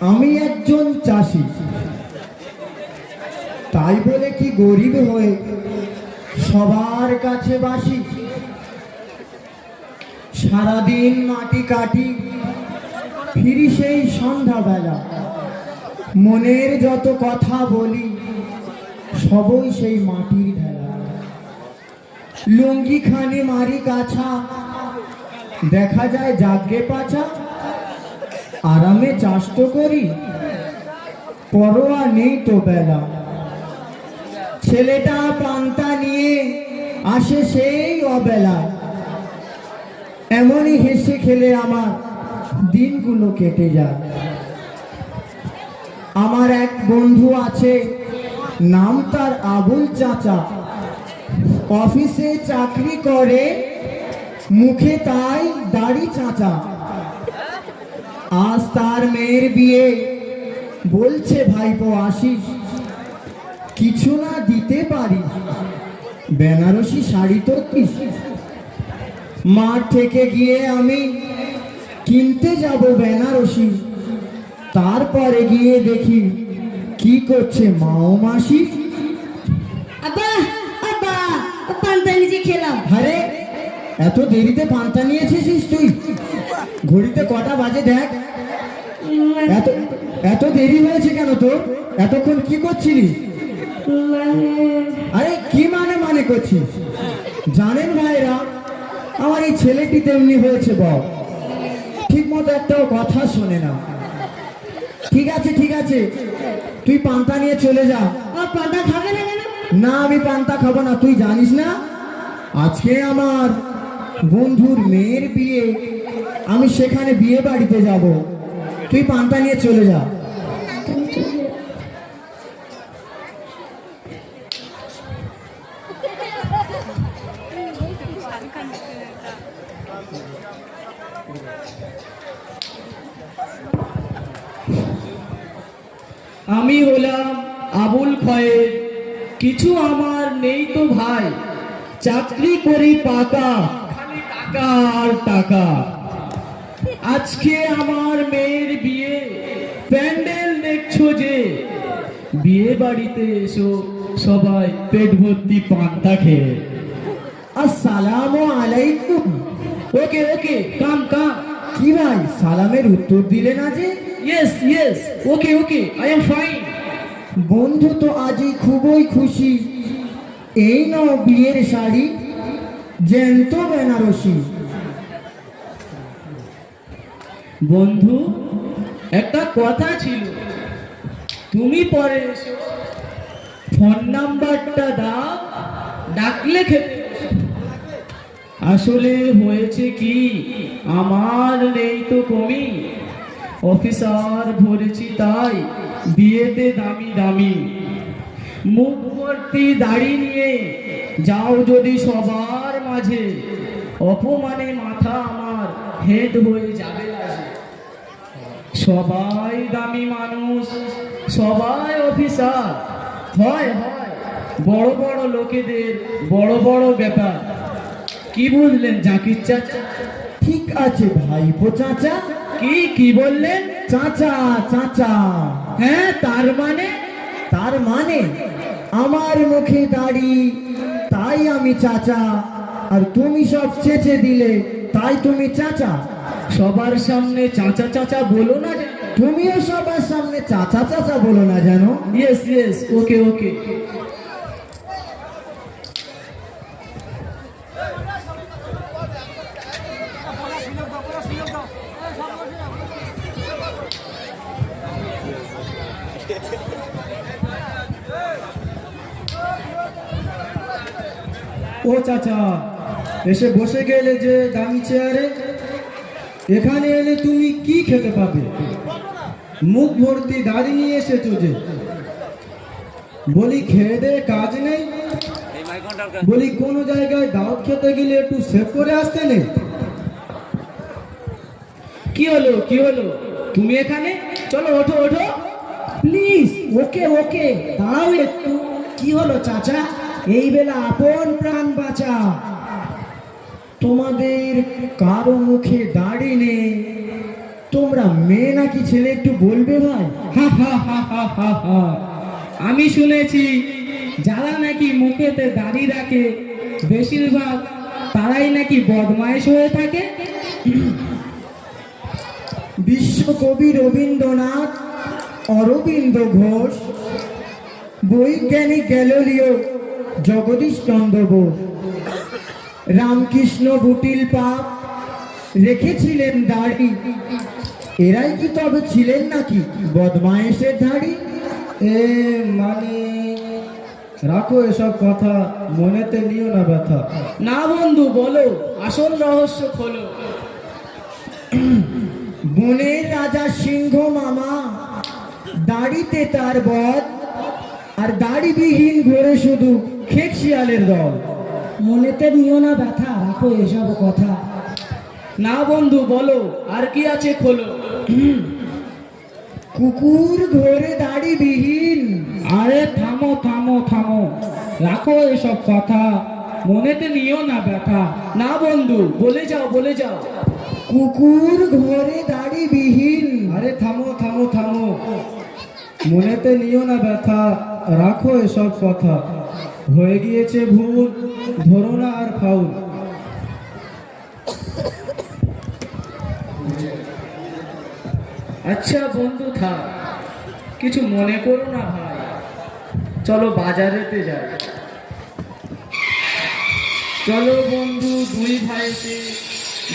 আমি একজন চাষি। তাই বলে কি গরিব হয়ে সবার কাছে বাসি? সারাদিন মাটি কাটি, ফিরি সেই সন্ধ্যাবেলা। মনের যত কথা বলি, সবই সেই মাটির ঢেলা। লুঙ্গি খানি মারি কাছা, দেখা যায় জাগে পাছা। আরামে চাষ তো করি, পরোয়া নেই তো বেলা। ছেলেটা পান্তা নিয়ে আসে সেই অবেলা। এমনই হেসে খেলে আমার দিনগুলো কেটে যায়। আমার এক বন্ধু আছে, নাম তার আবুল চাচা। অফিসে চাকরি করে, মুখে তাই দাড়ি চাচা। আজ তার মেয়ের বিয়ে। বলছে ভাইপো আসিস কিছু না দিতে পারি। বেনারসি শাড়ি তো মাঠ থেকে গিয়ে আমি কিনতে যাব বেনারসি। তারপরে গিয়ে দেখি কি করছে মাও মাসি। খেলাম। আরে এত দেরিতে পান্তা নিয়েছিস তুই? ঘড়িতে কটা বাজে দেখ? এত এত দেরি হয়েছে কেন তোর? এতক্ষণ কি করছিলি? আরে কি মানে মানে করছিস? জানেন ভাইরা আমার এই ছেলেটি তেমনি হয়েছে বল। ঠিক মতো একটাও কথা শোনে না। ঠিক আছে ঠিক আছে। তুই পান্তা নিয়ে চলে যা। আর পান্তা খাবে না না আমি পান্তা খাব না। তুই জানিস না? আজকে আমার বন্ধুর মেয়ের বিয়ে। আমি সেখানে বিয়ে বাড়িতে যাব। তুই পান্তা নিয়ে চলে যা। আমি হলাম আবুল খয়ের। কিছু আমার নেই তো ভাই। চাকরি করি পাকা। খালি টাকা আর টাকা। আজকে আমার মেয়ের বিয়ে। প্যান্ডেল দেখছ যে? বিয়ে বাড়িতে এসো সবাই পেট ভর্তি পান্তা খেয়ে। আসসালামু আলাইকুম। ওকে ওকে কাম কাম। কি ভাই সালামের উত্তর দিলে না যে? Yes yes okay okay I am fine বন্ধু তো আজই খুবই খুশি। এই নাও বিয়ের শাড়ি জ্যান্ত বেনারসি। বন্ধু, একটা কথা ছিল। তুমি পরে এসো। ফোন নাম্বারটা দাও, ডাকলে খেতে আসলে হয়েছে কি, আমার নেই তো কমি। অফিসার ভরেছি তাই, বিয়েতে দামি দামি। মুখ ভর্তি দাড়ি নিয়ে যাও যদি সবার মাঝে। অপমানে মাথা আমার হেড হয়ে যাবে। সবাই দামি মানুষ সবাই অফিসার। হয় হয়। বড় বড় লোকেদের বড় বড় ব্যাপার। কি বুঝলেন জাকির চাচা? ঠিক আছে ভাইপো চাচা। কি কি বললেন? চাচা চাচা। হ্যাঁ তার মানে? তার মানে আমার মুখে দাড়ি তাই আমি চাচা। আর তুমি সব চেঁচে দিলে তাই তুমি চাচা। সবার সামনে চাচা চাচা বলো না। তুমিও সবার সামনে চাচা চাচা বলো না জানো ইয়েস ইয়েস ওকে ওকে ও চাচা। এসে বসে গেলে যে দামি চেয়ারে এখানে এলে তুমি কি খেতে পাবে? মুখ ভর্তি দাড়ি নিয়ে এসেছ যে। বলি খেয়ে দে কাজ নেই। বলি কোন জায়গায় দাওয়াত খেতে গেলে একটু সেভ করে আসতে নেই। কি হলো কি হলো? তুমি এখানে? চলো ওঠো ওঠো। প্লিজ ওকে ওকে দাঁড়াও একটু। কি হলো চাচা? এই বেলা আপন প্রাণ বাঁচা তোমাদের কারও মুখে দাড়ি নেই। তোমরা মেয়ে নাকি ছেলে একটু বলবে ভাই? আমি শুনেছি, যারা নাকি মুখেতে দাড়ি রাখে, বেশিরভাগ তারাই নাকি বদমাইশ হয়ে থাকে। বিশ্বকবি রবীন্দ্রনাথ, অরবিন্দ ঘোষ, বৈজ্ঞানিক গ্যালোলিও, জগদীশ চন্দ্র বোস। রামকৃষ্ণ বুটিল পাপ রেখেছিলেন দাড়ি। এরাই কি তবে ছিলেন নাকি বদমায়েশের ধাড়ি? এ মানে রাখো এসব কথা মনেতে নিও না ব্যথা। না বন্ধু বলো আসল রহস্য খোলো। বনের রাজা সিংহ মামা দাড়িতে তার বদ আর দাড়িবিহীন ঘোরে শুধু খেক শিয়ালের দল। মনেতে নিও না ব্যথা রাখো এসব কথা। না বন্ধু বলো আর কি আছে খোলো। কুকুর ঘোরে দাড়িবিহীন। আরে থামো থামো থামো রাখো এসব কথা। মনেতে নিও না ব্যথা। না বন্ধু বলে যাও বলে যাও। কুকুর ঘোরে দাড়িবিহীন। আরে থামো থামো থামো। মনেতে নিও না ব্যথা রাখো এসব কথা। হয়ে গিয়েছে ভুল ধরো না আর ফাউল। আচ্ছা বন্ধু থাক, কিছু মনে করো না ভাই। চলো বাজারেতে যাই। চলো বন্ধু দুই ভাইতে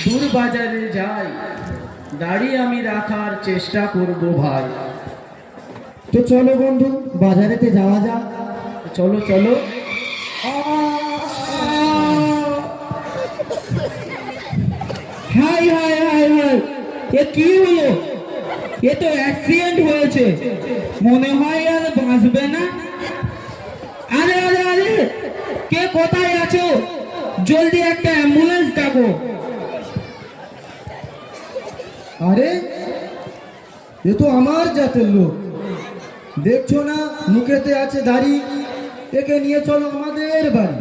দূর বাজারে যাই। দাড়ি আমি রাখার চেষ্টা করব ভাই। তো চলো বন্ধু, বাজারেতে যাওয়া যাক। চলো চলো। Hi hi hi hi. এ কি হলো? এ তো অ্যাক্সিডেন্ট হয়েছে। মনে হয় আর বাঁচবে না। আরে আরে আরে, কে কোথায় আছো? জলদি একটা অ্যাম্বুলেন্স ডাকো। আরে, এ তো আমার জাতের লোক। দেখছ না, মুখেতে আছে দাড়ি। একে নিয়ে চলো আমাদের বাড়ি।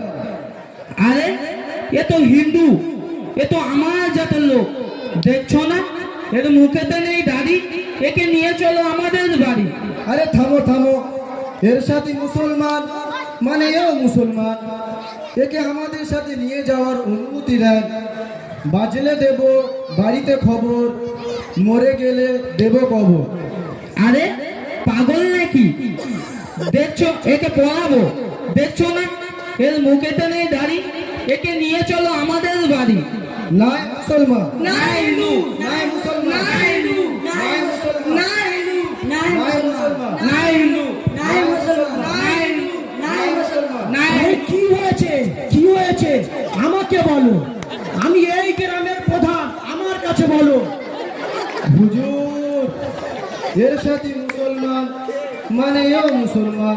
আরে, এ তো হিন্দু। এ তো আমার জাতের লোক। দেখছ না? এর মুখেতে নেই দাড়ি। একে নিয়ে চলো আমাদের বাড়ি। আরে থামো থামো। এর সাথে মুসলমান মানে এও মুসলমান। একে আমাদের সাথে নিয়ে যাওয়ার অনুমতি দেন। বাজলে দেব বাড়িতে খবর মরে গেলে দেব কবর। আরে পাগল নাকি? দেখছ একে পড়াবো। দেখছ না? এর মুখেতে নেই দাড়ি। একে নিয়ে চলো আমাদের বাড়ি। নাই মুসলমান। নাই হিন্দু। নাই মুসলমান। নাই হিন্দু। নাই মুসলমান। নাই হিন্দু। নাই নাই মুসলমান। মুসলমান। নাই হিন্দু। নাই মুসলমান। নাই হিন্দু। নাই মুসলমান। নাই কি হয়েছে? কি হয়েছে? আমাকে বলো। আমি এই গ্রামের প্রধান। আমার কাছে বলো। হুজুর এর সাথে মুসলমান মানে এও মুসলমান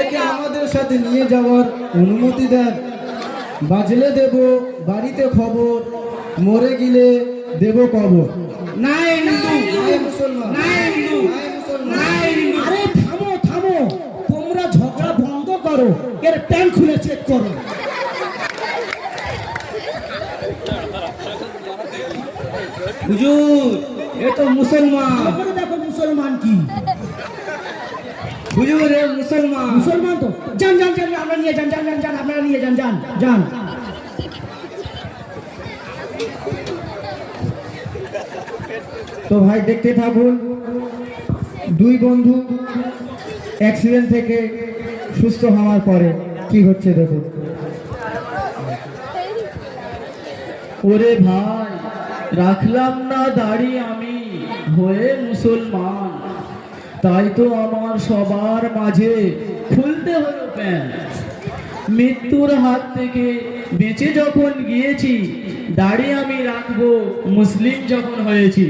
একে আমাদের সাথে নিয়ে যাওয়ার অনুমতি দেন। বাজলে দেব বাড়িতে খবর মরে গেলে দেব কবর। নাই আরে থামো থামো। তোমরা ঝগড়া বন্ধ করো। এর প্যান্ট খুলে চেক করো। হুজুর এ তো মুসলমান। দেখো মুসলমান হুজুর মুসলমান। মুসলমান তো? যান যান যান আপনারা নিয়ে যান যান যান যান আপনারা নিয়ে যান যান যান। তো ভাই দেখতে থাকুন দুই বন্ধু অ্যাক্সিডেন্ট থেকে সুস্থ হওয়ার পরে কি হচ্ছে দেখুন। ওরে ভাই রাখলাম না দাড়ি আমি হয়ে মুসলমান। তাই তো আমার সবার মাঝে খুলতে হলো প্যান্ট মৃত্যুর হাত থেকে বেঁচে যখন গিয়েছি, দাড়ি আমি রাখব মুসলিম যখন হয়েছি।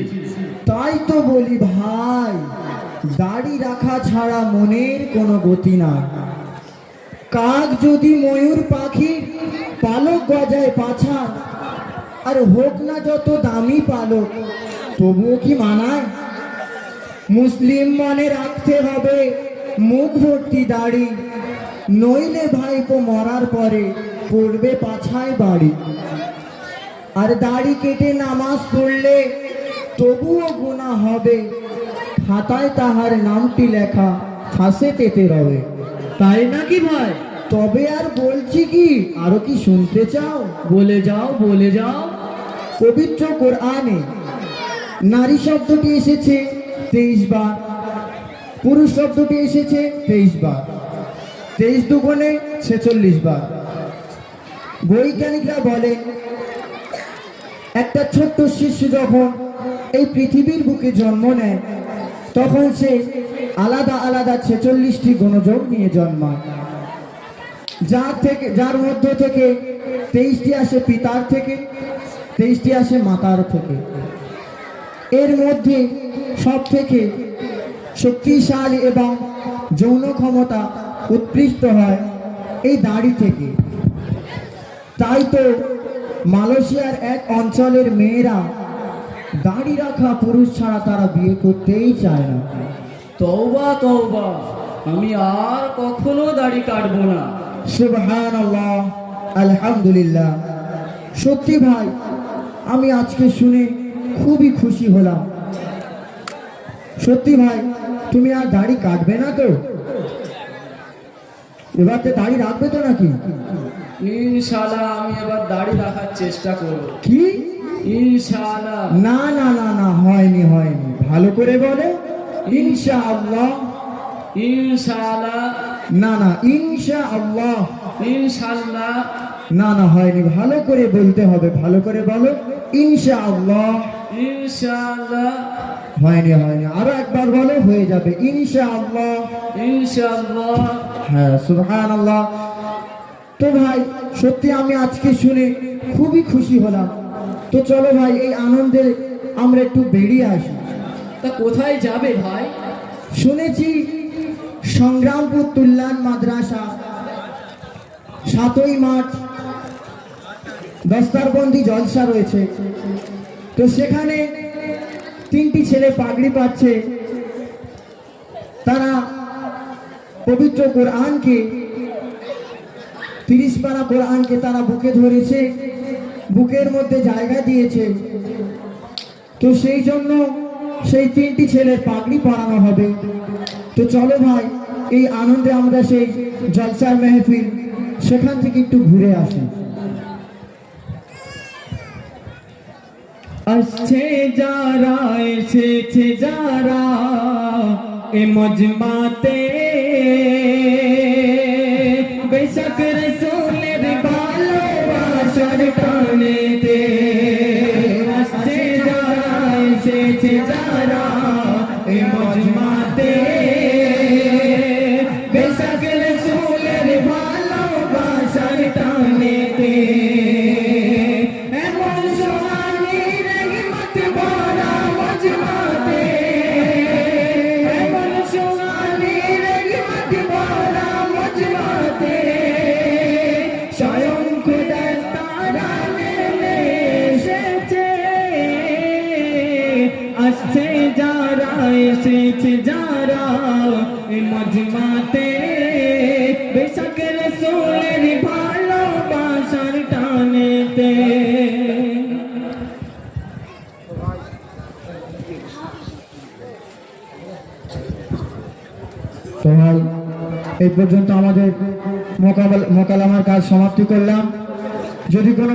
তাই তো বলি ভাই, দাড়ি রাখা ছাড়া মনের কোনো গতি না কাক যদি ময়ূর পাখি, পালক গজায় পাছা আর হোক না যত দামি পালক, তবুও কি মানায়? মুসলিম মনে রাখতে হবে মুখ ভর্তি দাড়ি। নইলে ভাইপো মরার পরে পড়বে পাছায় বাড়ি। আর দাড়ি কেটে নামাজ পড়লে তবুও গুণা হবে। খাতায় তাহার নামটি লেখা ফাঁসে পেতে রবে। তাই নাকি ভাই? তবে আর বলছি কি আরও কি শুনতে চাও? বলে যাও বলে যাও। পবিত্র কোরআনে নারী শব্দটি এসেছে। তেইশ বার। পুরুষ শব্দটি এসেছে তেইশ বার। তেইশ দুগুণে ছেচল্লিশ বার। বৈজ্ঞানিকরা বলে, একটা ছোট্ট শিশু যখন এই পৃথিবীর বুকে জন্ম নেয়, তখন সে আলাদা আলাদা ছেচল্লিশটি গণযোগ নিয়ে জন্মায়। যার থেকে, যার মধ্য থেকে তেইশটি আসে পিতার থেকে, তেইশটি আসে মাতার থেকে। এর মধ্যে সব থেকে শক্তিশালী এবং যৌন ক্ষমতা উৎকৃষ্ট হয় এই দাড়ি থেকে। তাই তো মালয়েশিয়ার এক অঞ্চলের মেয়েরা দাড়ি রাখা পুরুষ ছাড়া তারা বিয়ে করতেই চায় না। তওবা তওবা। আমি আর কখনো দাড়ি কাটবো না। সুবহান আল্লাহ আলহামদুলিল্লাহ। সত্যি ভাই আমি আজকে শুনে খুবই খুশি হলাম। সত্যি ভাই তুমি আর দাড়ি কাটবে না তো? এবার তো দাড়ি রাখবে তো নাকি? ইনশাআল্লাহ আমি এবার দাড়ি রাখার চেষ্টা করব। কি? ইনশাআল্লাহ। না না না না হয়নি হয়নি। ভালো করে বলে। ইনশা আল্লাহ ইনশাআল্লাহ। না না ইনশা আল্লাহ ইনশাআল্লাহ। না না হয়নি। ভালো করে বলতে হবে ভালো করে বলো। ইনশা আল্লাহ ইনশাআল্লাহ। হয়নি হয়নি। আরও একবার বলো হয়ে যাবে। ইনশা আল্লাহ ইনশাআল্লাহ। হ্যাঁ সুবহান আল্লাহ তো ভাই সত্যি আমি আজকে শুনে খুবই খুশি হলাম। তো চলো ভাই এই আনন্দে আমরা একটু বেরিয়ে আসি। তা কোথায় যাবে ভাই? শুনেছি সংগ্রামপুর তুল্লান মাদ্রাসা সাতই মার্চ দস্তারবন্দি জলসা রয়েছে। তো সেখানে তিনটি ছেলে পাগড়ি পাচ্ছে। তারা পবিত্র কোরআনকে তিরিশ পারা কোরআনকে তারা বুকে ধরেছে, বুকের মধ্যে জায়গা দিয়েছে। তো সেই জন্য সেই তিনটি ছেলের পাগড়ি পরানো হবে। তো চলো ভাই, এই আনন্দে আমরা সেই জলসার মেহফিল, সেখান থেকে একটু ঘুরে আসি। আসছে যারা এসেছে যারা এ মজমাতে আসছে যারা এসেছে, যারা মজমাতে টানেতে। এই পর্যন্ত আমাদের মোকালামার কাজ সমাপ্তি করলাম। যদি কোনো